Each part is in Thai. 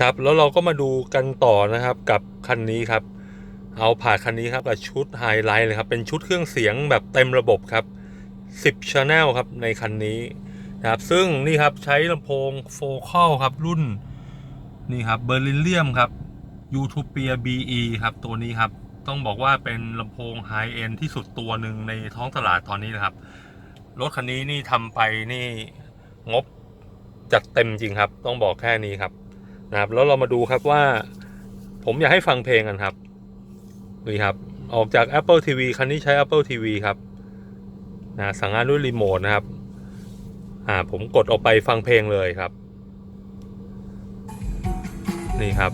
ครับแล้วเราก็มาดูกันต่อนะครับกับคันนี้ครับ เอาผ่าคันนี้ครับกับชุดไฮไลท์เลยครับเป็นชุดเครื่องเสียงแบบเต็มระบบครับ10 Channel ครับในคันนี้นะครับซึ่งนี่ครับใช้ลำโพงโฟคัลครับรุ่นนี่ครับเบอร์ลินเลียมครับ Utopia BE ครับตัวนี้ครับต้องบอกว่าเป็นลำโพงไฮเอ็นที่สุดตัวหนึ่งในท้องตลาดตอนนี้นะครับ รถคันนี้นี่ทำไปนี่งบจัดเต็มจริงครับ ต้องบอกแค่นี้ครับ นะครับ แล้วเรามาดูครับว่า ผมอยากให้ฟังเพลงกันครับนี่ครับ ออกจาก Apple TV คันนี้ใช้ Apple TV ครับนะสั่งงานด้วยรีโมทนะครับ อ่าผมกดออกไปฟังเพลงเลยครับ นี่ครับ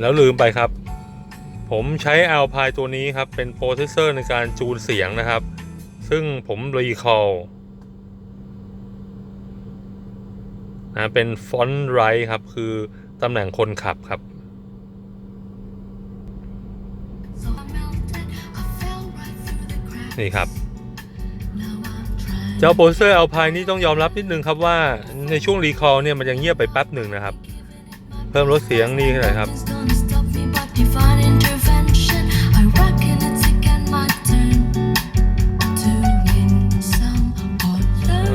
แล้วลืมไปครับ ผมใช้ Alpine ตัวนี้ครับ เป็นโปรเซสเซอร์ในการจูนเสียงนะครับ ซึ่งผมรีคอล นะเป็นฟอนต์ไรครับ คือตำแหน่งคนขับครับ นี่ครับ เจ้าโปเซสเซอร์ Alpine นี่ต้องยอมรับนิดนึงครับว่าในช่วงรีคอลเนี่ยมันยังเงียบไปแป๊บหนึ่งนะครับ เพิ่มลดเสียงนี่หน่อยครับ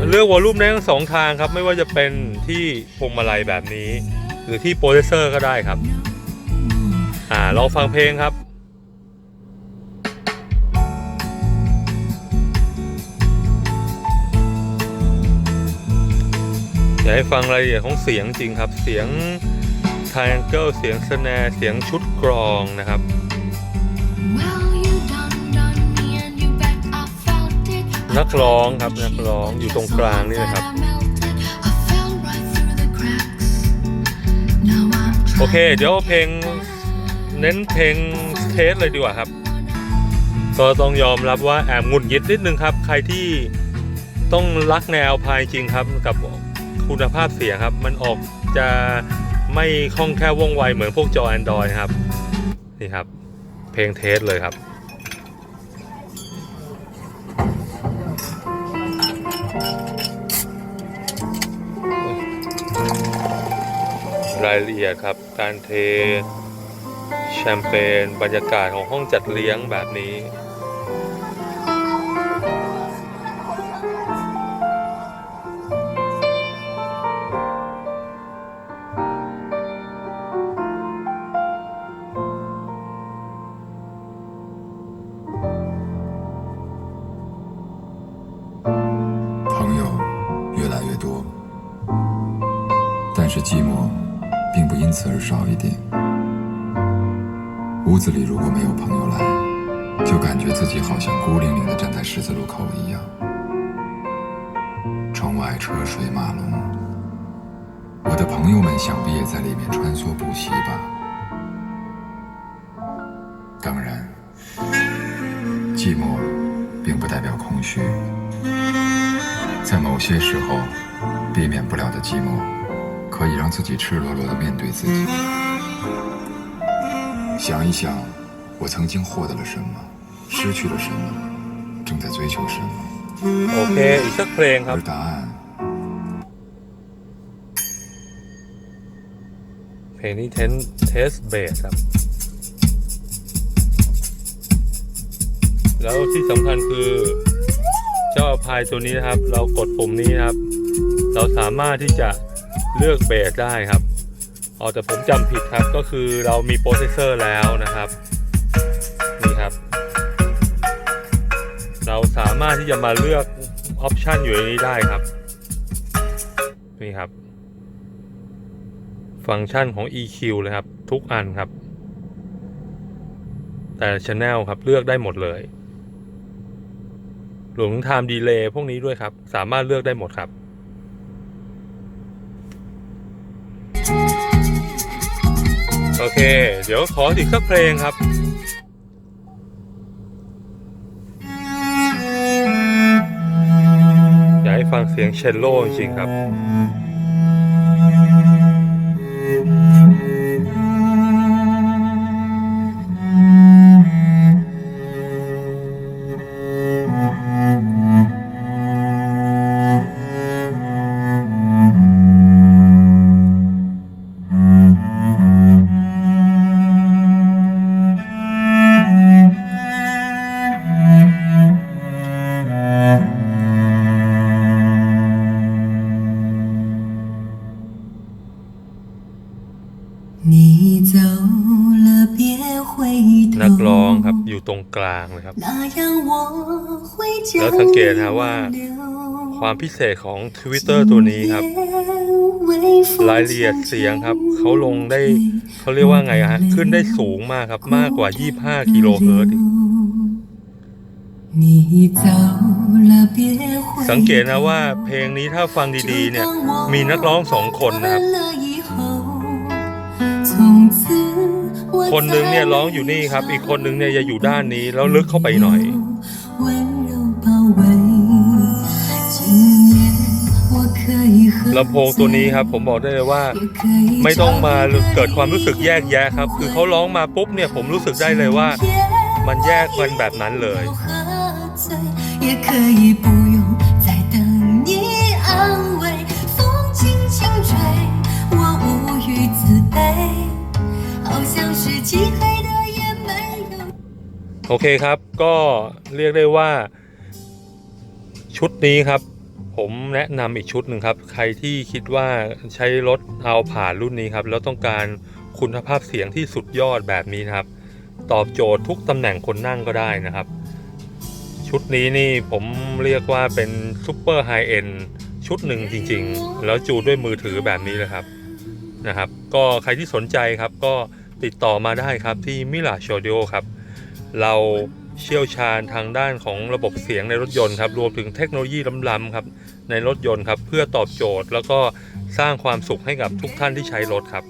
เลือกวอลลุ่มได้ทั้งสองทางครับ ไม่ว่าจะเป็น ที่พวงมาลัยแบบนี้ หรือที่โปรเซสเซอร์ก็ได้ครับ อ่าลองฟังเพลงครับอยากให้ฟังรายละเอียดของเสียงจริงครับเสียง triangle เสียงสแนร์เสียงชุดกรองนะครับนักร้องครับนักร้องอยู่ตรงกลางนี่นะครับ โอเค เดี๋ยวเพลงเน้นเพลงเทสเลยดีกว่าครับก็ต้องยอมรับว่าแอบหงุดหงิดนิดนึงครับ ใครที่ต้องรักแนวพายจริงครับ กับคุณภาพเสียงครับ มันออกจะไม่คล่องแค่วว่องไวเหมือนพวกจอแอนดรอยครับ นี่ครับ เพลงเทสเลยครับายละเอียดครับ การเทแชมเปญบรรยากาศของห้องจัดเลี้ยงแบบนี้ 朋友越来越多，但是寂寞并不 因此而少一点。屋子里如果没有朋友来，就感觉自己好像孤零零的站在十字路口一样。窗外车水马龙，我的朋友们想必也在里面穿梭不息吧。当然，寂寞并不代表空虚。在某些时候，避免不了的寂寞，可以让自己赤裸裸地面对自己。想一想，我曾经获得了什么，失去了什么，正在追求什么， โอเค อีกสักเพลงครับ 而答案 เพลงนี้เทนเทสเบสครับ แล้วที่สำคัญคือเจ้าพายตัวนี้นะครับ เรากดปุ่มนี้นะครับ เราสามารถที่จะ เลือกเบสได้ครับอ๋อแต่ผมจำผิดครับก็คือเรามีโปรเซสเซอร์แล้วนะครับ นี่ครับ เราสามารถที่จะมาเลือกออปชันอยู่ในนี้ได้ครับ นี่ครับ ฟังก์ชันของ EQ เลยครับ ทุกอันครับ แต่ Channel ครับเลือกได้หมดเลยรวมถึง Time Delay พวกนี้ด้วยครับ สามารถเลือกได้หมดครับ โอเค เดี๋ยวขออีกสักเพลงครับอยากให้ฟังเสียงเชลโลจริงครับ นักร้องครับอยู่ตรงกลางนะครับ แล้วสังเกตนะว่า ความพิเศษของทวิตเตอร์ตัวนี้ครับ รายละเอียดเสียงครับ เขาลงได้เขาเรียกว่าไงฮะ ขึ้นได้สูงมากครับ มากกว่า 25 กิโลเฮิรตซ์สังเกตนะว่าเพลงนี้ถ้าฟังดีๆเนี่ย มีนักร้องสองคนนะครับ คนหนึ่งเนี่ยร้องอยู่นี่ครับ อีกคนหนึ่งเนี่ยจะอยู่ด้านนี้แล้วลึกเข้าไปหน่อยลำโพงตัวนี้ครับ ผมบอกได้เลยว่า ไม่ต้องมาเกิดความรู้สึกแยกแยะครับ คือเขาร้องมาปุ๊บเนี่ยผมรู้สึกได้เลยว่า มันแยกกันแบบนั้นเลย โอเคครับก็เรียกได้ว่าชุดนี้ครับ ผมแนะนำอีกชุดหนึ่งครับ ใครที่คิดว่าใช้รถเอาผ่านรุ่นนี้ครับ แล้วต้องการคุณภาพเสียงที่สุดยอดแบบนี้ครับ ตอบโจทย์ทุกตำแหน่งคนนั่งก็ได้นะครับ ชุดนี้นี่ผมเรียกว่าเป็นซูเปอร์ไฮเอ็นชุดหนึ่งจริง ๆ แล้วจูดด้วยมือถือแบบนี้เลยครับนะครับ ก็ใครที่สนใจครับก็ติดต่อมาได้ครับที่มิลาโชดิโอครับ เราเชี่ยวชาญทางด้านของระบบเสียงในรถยนต์ครับรวมถึงเทคโนโลยีล้ำๆครับในรถยนต์ครับเพื่อตอบโจทย์ แล้วก็สร้างความสุขให้กับทุกท่านที่ใช้รถครับ